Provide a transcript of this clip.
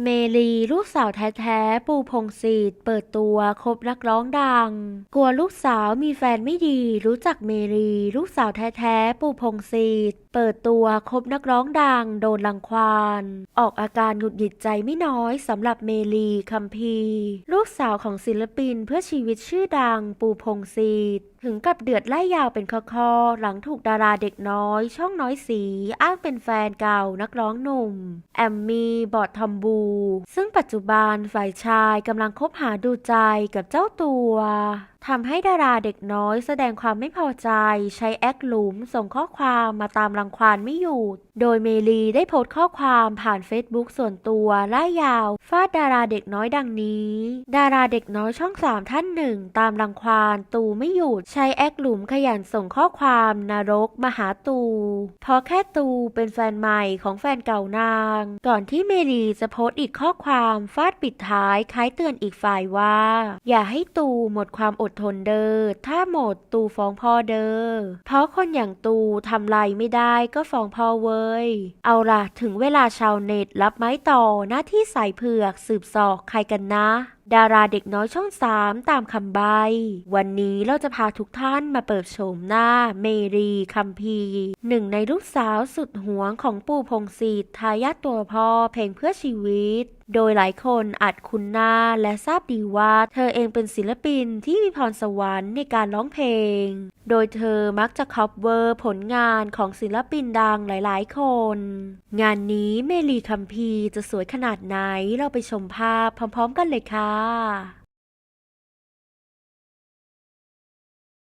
เมลีลูกสาวแท้ๆ ปูพงศิษฐ์เปิดตัวคบนักร้องดัง กลัวลูกสาวมีแฟนไม่ดี รู้จักเมลีลูกสาวแท้ๆ ปูพงศิษฐ์เปิดตัวคบนักร้องดัง โดนรังควาน ออกอาการหงุดหงิดใจไม่น้อยสำหรับเมลีคัมพี ลูกสาวของศิลปินเพื่อชีวิตชื่อดัง ปูพงศิษฐ์ถึงกับเดือดไล่ยาวเป็นคอๆ หลังถูกดาราเด็กน้อย ช่องน้อยสี อ้างเป็นแฟนเก่านักร้องหนุ่ม แอมมี่บอดทอมบูซึ่งปัจจุบันฝ่ายชายกำลังคบหาดูใจกับเจ้าตัว ทำให้ดาราเด็กน้อยแสดงความไม่พอใจ ใช้แอคหลุมส่งข้อความมาตามรังควานไม่หยุด โดยเมลีได้โพสต์ข้อความผ่านเฟซบุ๊กส่วนตัวไล่ยาวฟาดดาราเด็กน้อยดังนี้ ดาราเด็กน้อยช่องสามท่านหนึ่งตามรังควานตูไม่หยุด ใช้แอคหลุมขยันส่งข้อความนรกมาหาตู เพราะแค่ตูเป็นแฟนใหม่ของแฟนเก่านาง ก่อนที่เมลีจะโพสต์อีกข้อความฟาดปิดท้ายคล้ายเตือนอีกฝ่ายว่า อย่าให้ตูหมดความอดทนเด้อถ้าหมดตูฟ้องพ่อเด้อเพราะคนอย่างตูทำไรไม่ได้ก็ฟ้องพ่อเว้ย เอาล่ะ ถึงเวลาชาวเน็ตรับไม้ต่อหน้าที่สายเผือกสืบสอกใครกันนะดาราเด็กน้อยช่องสามตามคำใบ วันนี้เราจะพาทุกท่านมาเปิดโฉมหน้า เมรีคัมพีหนึ่งในลูกสาวสุดหวงของปู่พงศิษฐ์ทายาทตัวพ่อเพลงเพื่อชีวิตโดยหลายคนอาจคุ้นหน้าและทราบดีว่าเธอเองเป็นศิลปินที่มีพรสวรรค์ในการร้องเพลง โดยเธอมักจะคัฟเวอร์ผลงานของศิลปินดังหลายๆ คน งานนี้เมลีคัมพีจะสวยขนาดไหนเราไปชมภาพพร้อมๆกันเลยค่ะ啊。